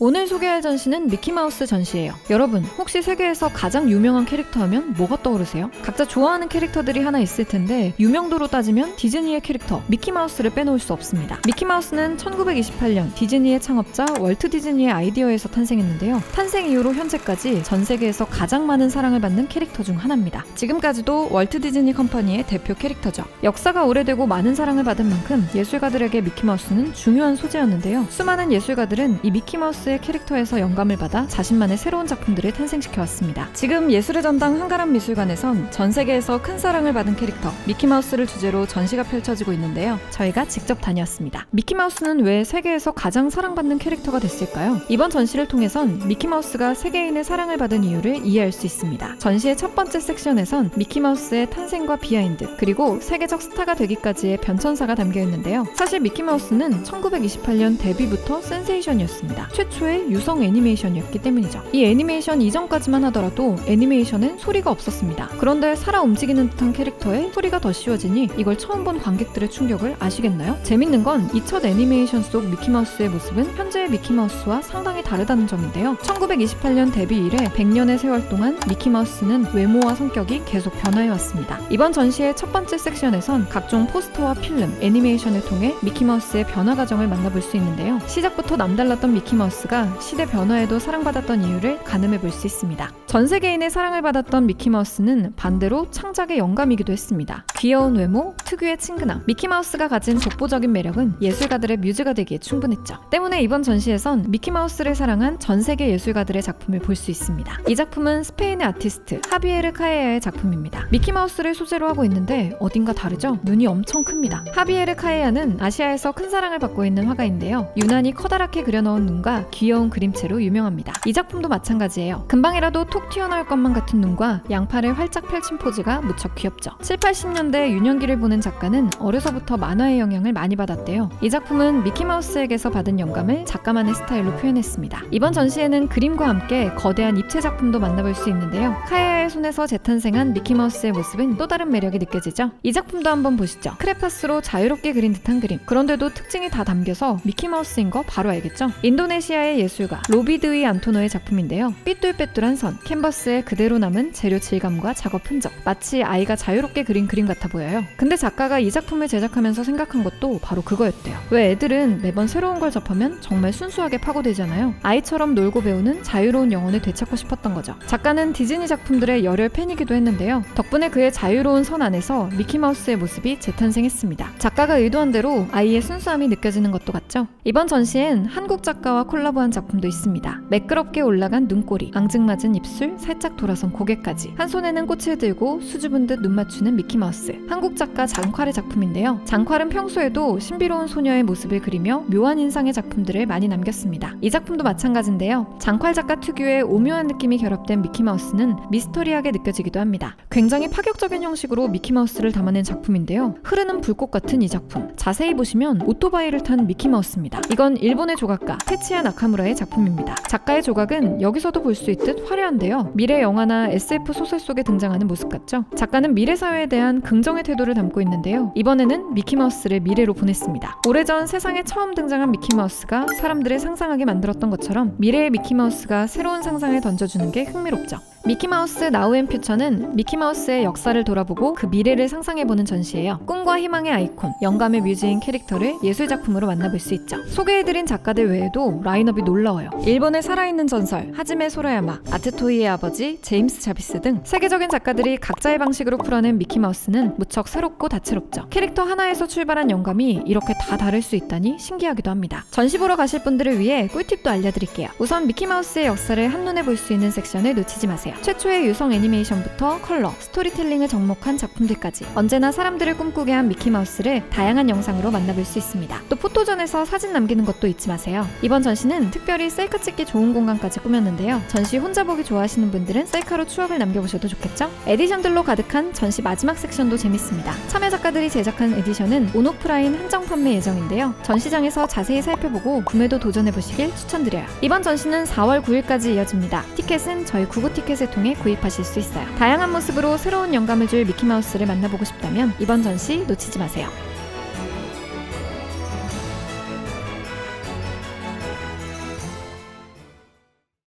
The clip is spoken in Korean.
오늘 소개할 전시는 미키마우스 전시예요. 여러분, 혹시 세계에서 가장 유명한 캐릭터 하면 뭐가 떠오르세요? 각자 좋아하는 캐릭터들이 하나 있을 텐데 유명도로 따지면 디즈니의 캐릭터 미키마우스를 빼놓을 수 없습니다. 미키마우스는 1928년 디즈니의 창업자 월트 디즈니의 아이디어에서 탄생했는데요. 탄생 이후로 현재까지 전 세계에서 가장 많은 사랑을 받는 캐릭터 중 하나입니다. 지금까지도 월트 디즈니 컴퍼니의 대표 캐릭터죠. 역사가 오래되고 많은 사랑을 받은 만큼 예술가들에게 미키마우스는 중요한 소재였는데요. 수많은 예술가들은 이 미키마우스 의 캐릭터에서 영감을 받아 자신만의 새로운 작품들을 탄생시켜 왔습니다. 지금 예술의 전당 한가람 미술관에선 전 세계에서 큰 사랑을 받은 캐릭터 미키마우스를 주제로 전시가 펼쳐지고 있는데요. 저희가 직접 다녀왔습니다. 미키마우스는 왜 세계에서 가장 사랑받는 캐릭터가 됐을까요? 이번 전시를 통해선 미키마우스가 세계인의 사랑을 받은 이유를 이해할 수 있습니다. 전시의 첫 번째 섹션에선 미키마우스의 탄생과 비하인드 그리고 세계적 스타가 되기까지의 변천사가 담겨 있는데요. 사실 미키마우스는 1928년 데뷔부터 센세이션이었습니다. 최초 의 유성 애니메이션이었기 때문이죠. 이 애니메이션 이전까지만 하더라도 애니메이션엔 소리가 없었습니다. 그런데 살아 움직이는 듯한 캐릭터에 소리가 더 씌워지니 이걸 처음 본 관객들의 충격을 아시겠나요? 재밌는 건 이 첫 애니메이션 속 미키마우스의 모습은 현재의 미키마우스와 상당히 다르다는 점인데요. 1928년 데뷔 이래 100년의 세월 동안 미키마우스는 외모와 성격이 계속 변화해 왔습니다. 이번 전시의 첫 번째 섹션에선 각종 포스터와 필름, 애니메이션을 통해 미키마우스의 변화 과정을 만나볼 수 있는데요. 시작부터 남달랐던 미키마우스 가 시대 변화에도 사랑받았던 이유를 가늠해 볼 수 있습니다. 전 세계인의 사랑을 받았던 미키마우스는 반대로 창작의 영감이기도 했습니다. 귀여운 외모, 특유의 친근함, 미키마우스가 가진 독보적인 매력은 예술가들의 뮤즈가 되기에 충분했죠. 때문에 이번 전시에선 미키마우스를 사랑한 전 세계 예술가들의 작품을 볼 수 있습니다. 이 작품은 스페인의 아티스트 하비에르 카에야의 작품입니다. 미키마우스를 소재로 하고 있는데 어딘가 다르죠? 눈이 엄청 큽니다. 하비에르 카에야는 아시아에서 큰 사랑을 받고 있는 화가인데요. 유난히 커다랗게 그려넣은 눈과 귀여운 그림체로 유명합니다. 이 작품도 마찬가지예요. 금방이라도 톡 튀어나올 것만 같은 눈과 양팔을 활짝 펼친 포즈가 무척 귀엽죠. 7, 80년대 유년기를 보는 작가는 어려서부터 만화의 영향을 많이 받았대요. 이 작품은 미키마우스에게서 받은 영감을 작가만의 스타일로 표현했습니다. 이번 전시에는 그림과 함께 거대한 입체 작품도 만나볼 수 있는데요. 카야의 손에서 재탄생한 미키마우스의 모습은 또 다른 매력이 느껴지죠. 이 작품도 한번 보시죠. 크레파스로 자유롭게 그린 듯한 그림. 그런데도 특징이 다 담겨서 미키마우스인 거 바로 알겠죠? 인도네시아의 예술가 로비드위 안토노의 작품인데요. 삐뚤빼뚤한 선, 캔버스에 그대로 남은 재료 질감과 작업 흔적. 마치 아이가 자유롭게 그린 그림 같아 보여요. 근데 작가가 이 작품을 제작하면서 생각한 것도 바로 그거였대요. 왜 애들은 매번 새로운 걸 접하면 정말 순수하게 파고들잖아요. 아이처럼 놀고 배우는 자유로운 영혼을 되찾고 싶었던 거죠. 작가는 디즈니 작품들의 열혈 팬이기도 했는데요. 덕분에 그의 자유로운 선 안에서 미키마우스의 모습이 재탄생했습니다. 작가가 의도한 대로 아이의 순수함이 느껴지는 것도 같죠? 이번 전시엔 한국 작가와 콜라보한 작품도 있습니다. 매끄럽게 올라간 눈꼬리, 앙증맞은 입술, 살짝 돌아선 고개까지. 한 손에는 꽃을 들고 수줍은 듯 눈 맞추는 미키마우스. 한국 작가 장칼의 작품인데요. 장칼은 평소에도 신비로운 소녀의 모습을 그리며 묘한 인상의 작품들을 많이 남겼습니다. 이 작품도 마찬가지인데요. 장칼 작가 특유의 오묘한 느낌이 결합된 미키마우스는 미스터리하게 느껴지기도 합니다. 굉장히 파격적인 형식으로 미키마우스를 담아낸 작품인데요. 흐르는 불꽃 같은 이 작품. 자세히 보시면 오토바이를 탄 미키마우스입니다. 이건 일본의 조각가 테치야 나카무라의 작품입니다. 작가의 조각은 여기서도 볼 수 있듯 화려한데요. 미래 영화나 SF 소설 속에 등장하는 모습 같죠? 작가는 미래 사회에 대한 긍 정의 태도를 담고 있는데요. 이번에는 미키마우스를 미래로 보냈습니다. 오래전 세상에 처음 등장한 미키마우스가 사람들을 상상하게 만들었던 것처럼 미래의 미키마우스가 새로운 상상을 던져주는 게 흥미롭죠. 미키마우스 나우 앤 퓨처는 미키마우스의 역사를 돌아보고 그 미래를 상상해보는 전시예요. 꿈과 희망의 아이콘, 영감의 뮤즈인 캐릭터를 예술작품으로 만나볼 수 있죠. 소개해드린 작가들 외에도 라인업이 놀라워요. 일본의 살아있는 전설, 하즈메 소라야마, 아트토이의 아버지, 제임스 자비스 등 세계적인 작가들이 각자의 방식으로 풀어낸 미키마우스는 무척 새롭고 다채롭죠. 캐릭터 하나에서 출발한 영감이 이렇게 다 다를 수 있다니 신기하기도 합니다. 전시 보러 가실 분들을 위해 꿀팁도 알려드릴게요. 우선 미키마우스의 역사를 한눈에 볼 수 있는 섹션을 놓치지 마세요. 최초의 유성 애니메이션부터 컬러, 스토리텔링을 접목한 작품들까지 언제나 사람들을 꿈꾸게 한 미키마우스를 다양한 영상으로 만나볼 수 있습니다. 또 포토전에서 사진 남기는 것도 잊지 마세요. 이번 전시는 특별히 셀카 찍기 좋은 공간까지 꾸몄는데요. 전시 혼자 보기 좋아하시는 분들은 셀카로 추억을 남겨보셔도 좋겠죠? 에디션들로 가득한 전시 마지막 섹션도 재밌습니다. 참여 작가들이 제작한 에디션은 온오프라인 한정 판매 예정인데요. 전시장에서 자세히 살펴보고 구매도 도전해보시길 추천드려요. 이번 전시는 4월 9일까지 이어집니다. 티켓은 저희 구구 티켓에 통해 구입하실 수 있어요. 다양한 모습으로 새로운 영감을 줄 미키마우스를 만나보고 싶다면 이번 전시 놓치지 마세요.